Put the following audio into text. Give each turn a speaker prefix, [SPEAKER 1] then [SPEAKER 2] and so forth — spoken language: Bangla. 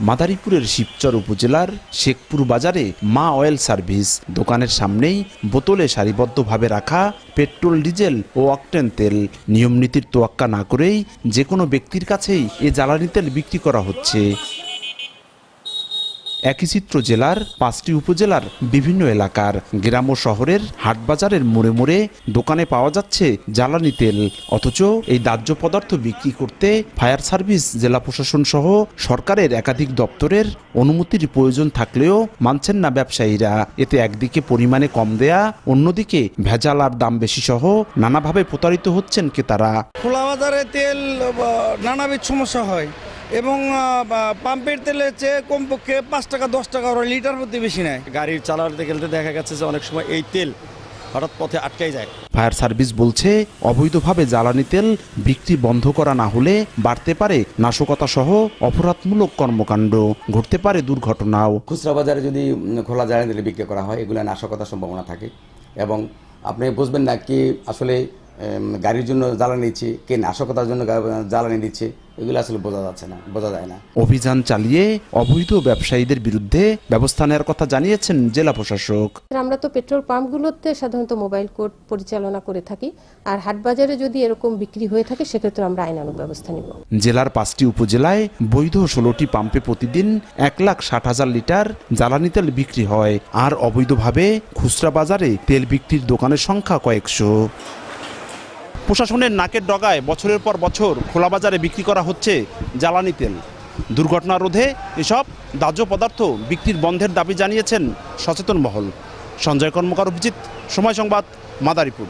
[SPEAKER 1] মাদারীপুরের শিবচর উপজেলার শেখপুর বাজারে মা অয়েল সার্ভিস। দোকানের সামনেই বোতলে সারিবদ্ধভাবে রাখা পেট্রোল, ডিজেল ও অকটেন তেল। নিয়ম নীতির তোয়াক্কা না করেই যে কোনো ব্যক্তির কাছেই এ জ্বালানি তেল বিক্রি করা হচ্ছে। একই চিত্র জেলার পাঁচটি উপজেলার বিভিন্ন এলাকার গ্রাম ও শহরের হাটবাজারের মোড়ে মোড়ে দোকানে পাওয়া যাচ্ছে জ্বালানি তেল। অথচ এই দাহ্য পদার্থ বিক্রি করতে ফায়ার সার্ভিস, জেলা প্রশাসন সহ সরকারের একাধিক দপ্তরের অনুমতির প্রয়োজন থাকলেও মানছেন না ব্যবসায়ীরা। এতে একদিকে পরিমাণে কম দেয়া, অন্যদিকে ভেজাল আর দাম বেশি সহ নানাভাবে প্রতারিত হচ্ছেন ক্রেতারা।
[SPEAKER 2] খোলা বাজারে তেল নানাবিধ সমস্যা হয়। এবং বা, পাম্পের তেলের চেয়ে কমপক্ষে পাঁচ টাকা দশ টাকা ওরা লিটার প্রতি বেশি নেয়।
[SPEAKER 3] গাড়ির চালাতে গেলে দেখা গেছে যে অনেক সময় এই তেল হঠাৎ পথে আটকাই যায়।
[SPEAKER 1] ফায়ার সার্ভিস বলছে অবৈধভাবে জ্বালানি তেল বিক্রি বন্ধ করা না হলে বাড়তে পারে নাশকতা সহ অপরাধমূলক কর্মকাণ্ড। ঘটতে পারে দুর্ঘটনাও।
[SPEAKER 4] খুচরা বাজারে যদি খোলা জ্বালানি তেলে বিক্রি করা হয় এগুলো নাশকতার সম্ভাবনা থাকে। এবং আপনি বুঝবেন না কি আসলে গাড়ির জন্য জ্বালানি দিচ্ছে কে নাশকতার জন্য জ্বালানি দিচ্ছে এগুলো আসলে বোঝা যাচ্ছে না বোঝা যায় না।
[SPEAKER 1] অভিযান চালিয়ে অবৈধ ব্যবসায়ীদের বিরুদ্ধে ব্যবস্থা নেওয়ার কথা জানিয়েছেন জেলা প্রশাসক।
[SPEAKER 5] আমরা তো পেট্রোল পাম্পগুলোতে সাধারণত মোবাইল কোড পরিচালনা করে থাকি আর হাটবাজারে যদি এরকম বিক্রি হয়ে থাকে সেক্ষেত্রে আমরা আইনানুগ ব্যবস্থা নিব।
[SPEAKER 1] জেলার পাঁচটি উপজেলায় বৈধ ষোলোটি পাম্পে প্রতিদিন এক লাখ ষাট হাজার লিটার জ্বালানি তেল বিক্রি হয় আর অবৈধভাবে খুচরা বাজারে তেল বিক্রির দোকানের সংখ্যা কয়েকশো। প্রশাসনের নাকের ডগায় বছরের পর বছর খোলা বাজারে বিক্রি করা হচ্ছে জ্বালানি তেল। দুর্ঘটনা রোধে এসব দাহ্য পদার্থ বিক্রির বন্ধের দাবি জানিয়েছেন সচেতন মহল। সঞ্জয় কর্মকার অভিজিৎ, সময় সংবাদ, মাদারীপুর।